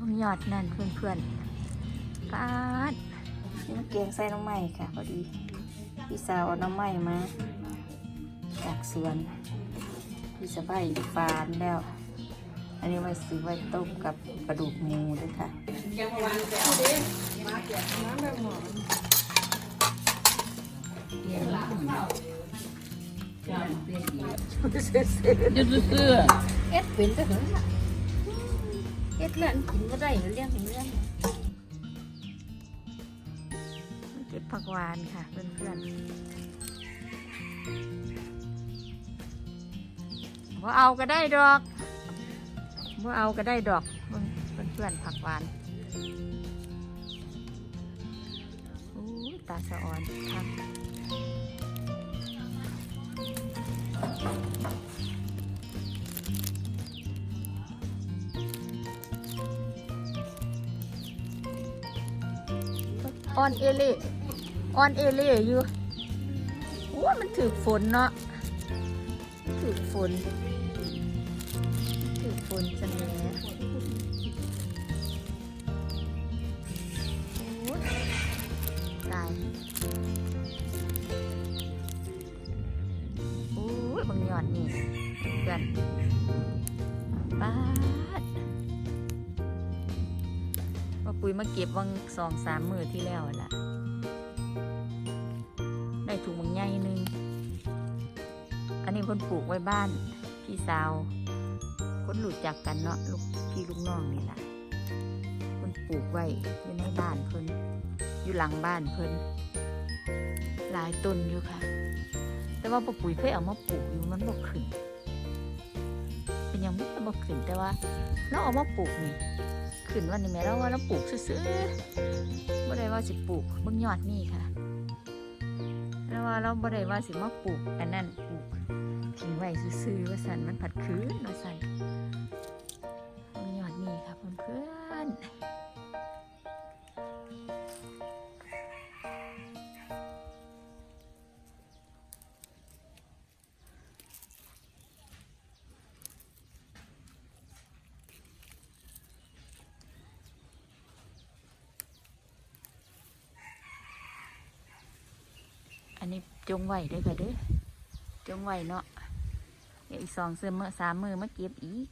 วงยอดนั่นเพื่อนๆปาดนี่มันเกียงใส่น้ำไม้ค่ะพอดี พี่สาวเอาน้ำไม้มาจากสวน พี่สะใภ้ฟานแล้ว อันนี้ไว้ซื้อไว้ต้มกับกระดูกหมูด้วยค่ะยืดเสื้อเอ็ดเป็นก็เหรอ เอ็ดเล่นกินก็ได้เรื่องของเรื่องเก็บผักหวานค่ะเพื่อนๆว่าเอาก็ได้ดอกว่าเอาก็ได้ดอกเพื่อนๆผักหวานโอ้ตาสะอ่อนครับ อ่อนเอเล่อ่อนเอเล่อยู่โอ้ยมันถือฝนเนาะถือฝนถือฝนจังเลยตายโอ้ยบางยอดนี่เพื่อนป้า ปุ๋ยมาเก็บวังสองสามมือที่แล้วล่ะ ได้ถุงบางใหญ่นึง อันนี้คนปลูกไว้บ้าน พี่สาว คนหลุดจากกันเนาะลูกพี่ลูกน้องนี่แหละคนปลูกไว้อยู่ในบ้านเพิ่นอยู่หลังบ้านเพิ่นหลายต้นอยู่ค่ะ แต่ว่าปุ๋ยเคยเอามาปลูกอยู่มันบ่ขึ้น เป็นยังไม่บ่ขึ้นแต่ว่าเราเอามาปลูกนี่ ขึ้นวันนี้แม่เราว่าเราปลูกซื้อๆบ่ได้ว่าสิปลูกเบิ่งยอดนี่ค่ะแล้วว่าเราบ่ได้ว่าสิมาปลูกอันนั้นปลูกทิ้งไว้ซื้อๆว่าสันมันผัดคืนว่าสัน จงไหวเด้อค่ะเด้อจงไหวเนาะเดี๋ยวอีกสองเสื้อเมื่อสามมือมาเก็บอีก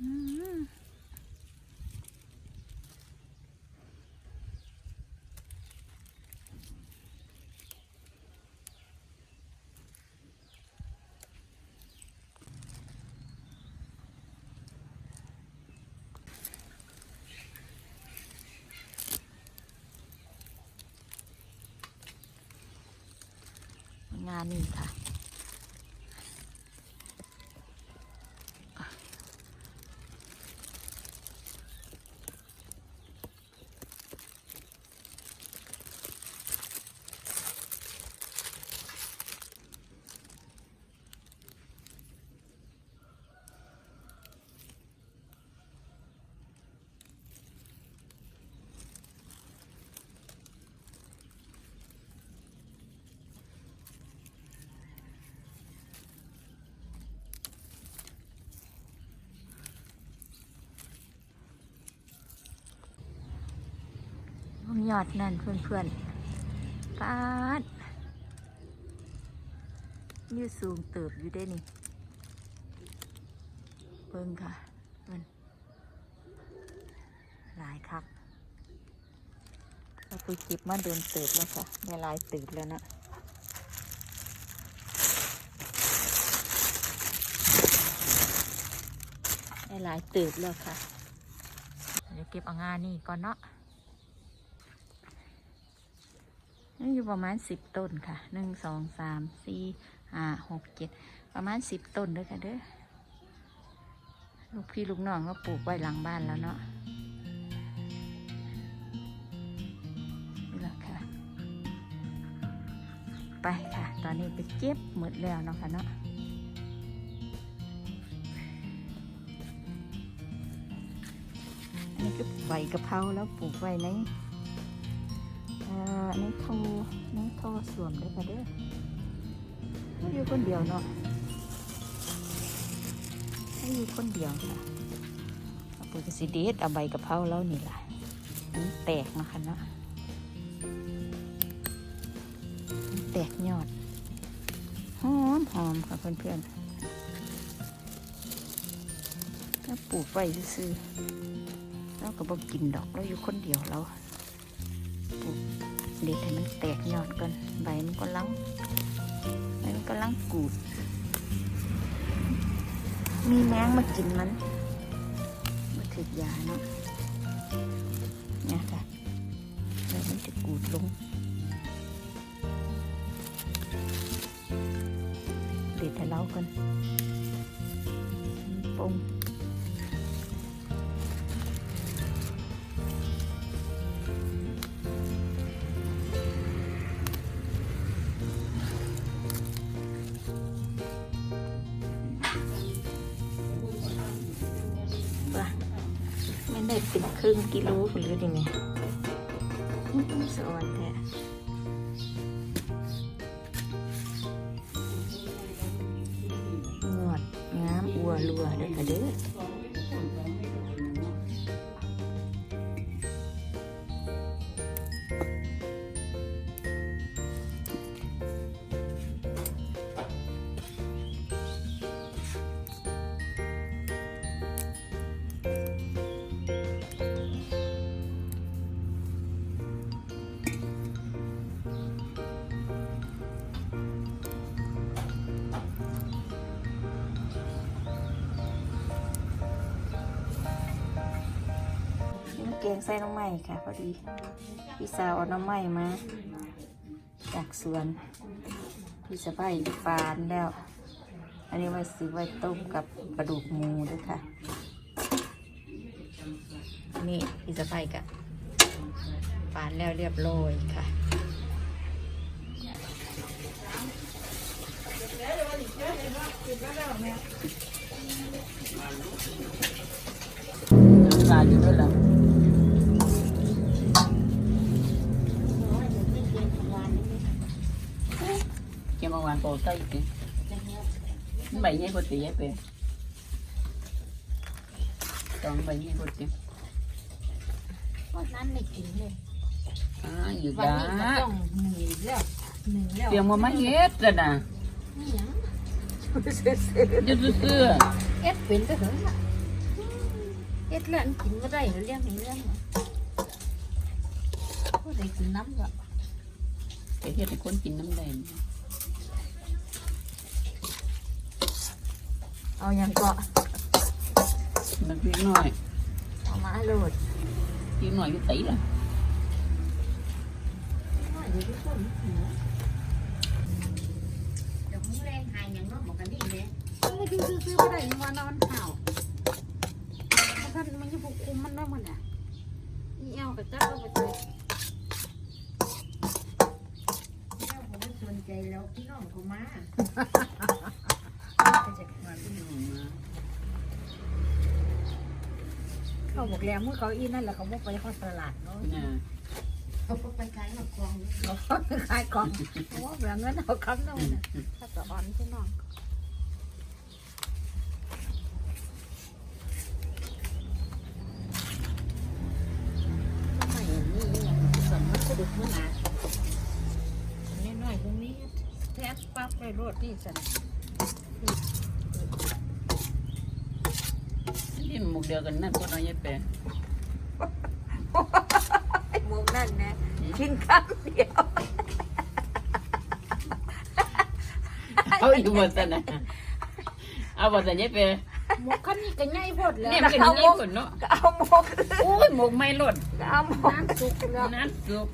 อืม งานนี่ค่ะ ยอดนั่นเพื่อนๆปาดนี่สูงเติบอยู่ได้นี่เบิ่งค่ะเพิ่นหลายคักเราไปเก็บมาเดินเติบแล้วค่ะได้ลายเติบแล้วนะได้ลายเติบแล้วค่ะ เดี๋ยวเก็บเอางานนี่ก่อนเนาะ นี่อยู่ประมาณสิบต้นค่ะหนึ่งสองสามสี่ห้าหกเจ็ดประมาณสิบต้นเด้วยค่ะเด้อลูกพี่ลูกน้องก็ปลูกไว้หลังบ้านแล้วเนาะนี่แหละค่ะ ไปค่ะ ตอนนี้ไปเก็บหมดแล้วเนาะค่ะเนาะอันนี้ก็ใบกะเพราแล้วปลูกไว้ใน ในโทในโทสวมเด้อค่ะเด้อไม่อยู่คนเดียวเนาะไม่มีคนเดียวค่ะปุ๋ยกสิเดสเอาใบกะเพราแล้วนี่ล่ะมันแตกนะคะเนาะแตกยอดหอมหอมค่ะเพื่อนๆถ้าปลูกไว้ซื้อๆเราก็บอกกินดอกเราอยู่คนเดียวเราปลูก เด็ดให้มันแตกยอดก่อนใบมันก็ลังใบมันก็ลังกูด มีแมงมากินมันมาถึกยาเนาะเนี่ยค่ะใบมันจะกูดลงเด็ดให้เรากันปง เป็นครึ่งกิโลหรือยังไงสวรรค์แท้งวดงามอัวรัวเด้อค่ะเด้อ งใส่น้ำไม้ค่ะ พอดี พี่สาวเอาน้ำไม้มา จากสวน พี่สะใภ้ฟานแล้ว อันนี้ไว้ซื้อไว้ต้มกับกระดูกหมูด้วยค่ะ นี่พี่สะใภ้กะฟานแล้วเรียบร้อยค่ะสาดอยู่ด้วยล่ะ เกี่ยวกับวานโปรต้อีกใบใหญ่ปกติใหญ่เป็นสองใบใหญ่ปกติวันนั้นไม่กินเลยอ่าอยู่วันด้านี้ก็ต้องหนึ่งแล้วหนึ่งแล้วเตรียมมามาเฮ็ดจ้ะนะนี่หยังจะซื้อเอ็ดเป็นก็เถอะล่ะเอ็ดแล้วอันกินไม่ได้เรื่องเรื่องผู้ใดกินน้ำก็ไปเฮ็ดให้คนกินน้ำแดง เอาอย่างเกาะมันพี่น้อยเอามาโหลดพี่น้อยก็ตีล่ะอยู่ที่คนเดี๋ยวมึงแรงหายอย่างนั้นบอกกันนี่เลยไม่ดูซื้อๆไม่ได้มานอนเห่าท่านมันจะผูกคุมมันได้หมดอะอีเอวกับเจ้าก็ไปเลยเจ้าผมไม่สนใจแล้วพี่น้องเขามา เขาบอ กแล้วเมื่อเขาอีนั่นแหละเขาบอกไปเขาตลาดเนาะน่ะเขาบอกไปขายหอกกองเขาไปขายกองเขาบอกแบบนั้นเอาคำนั้นน่ะถ้าจะอ่อนพี่น้องไม่นี่อย่างสมมันก็ดึกเมื่อนาน้อยๆตรงนี้แทบปั๊บไปรถนี่สัน นี่หมกเดียวกันนั่นคนน้อยใหญ่เป็นมุมนั่นนะกินข้าวเดียวเอาอยู่บนสนะเอาบนสนะใหญ่เป็นหมกขันนี่ก็ง่ายพดแล้วเนี่ยมันก็นี่คนเนาะก็เอาหมกโอ้ยหมกไม่หล่นก็เอาหมกน้ำสุกแล้วน้ำซุป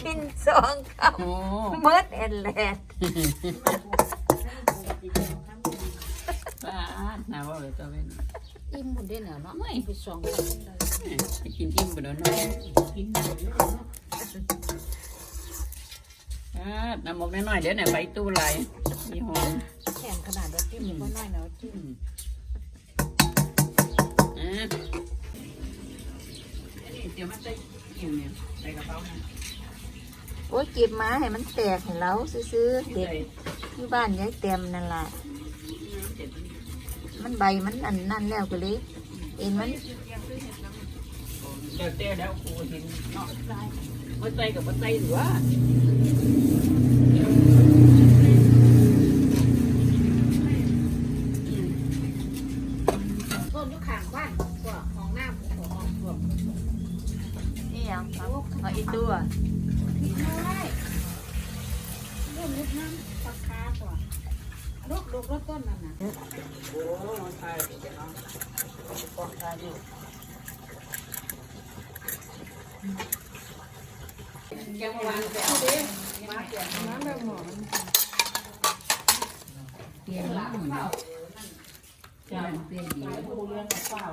กินสองคโอ้ำเมิดแอนแลนด์ ป้าดน่าว่าเลยตัวเป็นอิ่มหมดได้เนาะเนาะไม่ไปสองไปกินอิ่มไปแล้วเนาะกินหมดเลยเนาะน้ำมกน้อยๆเดี๋ยวไหนไปตู้ไหลมีหอมแข็งขนาดแบบที่มีคนน้อยเนาะที่อืมอ่าเดี๋ยวมาใส่อิ่มเนี่ยใส่กระเป๋าโอ้ยเก็บมาให้มันแตกให้เราซื้อๆเด็ดที่บ้านยายเต็มนั่นแหละ มันใบมันอันนั่นแล้วก็เลยเอ็นมันเดี๋ยวเต้แล้วครูเห็นเนาะมาใส่กับมาใส่หรือว่าต้นอยู่ข้างบ้านกว่าของน้ำของของพวกนี่ยังเอาเอาอีตัวพี่น้อยเรื่องลูกน้ำปลาคาตัว ลูกลูกรถต้นนั่นน่ะโอ้มันทายเดี๋ยวเนาะกองทายอยู่แกงเมื่อวานแกเอาดิมาเปลี่ยนน้ำแบบหมอนเปลี่ยนแล้วหมดแล้วเปลี่ยนเปลี่ยนดีผู้เรื่องเปล่า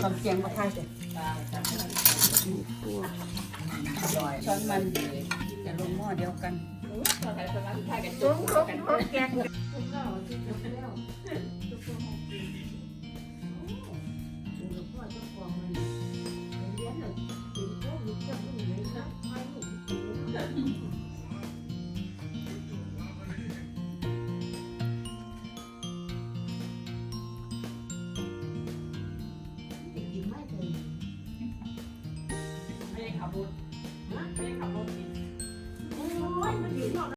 คำเสียงมาทายสิ ช้อนมันจะลงหม้อเดียวกันตุ้งตุ้งตุ้งแกงไม่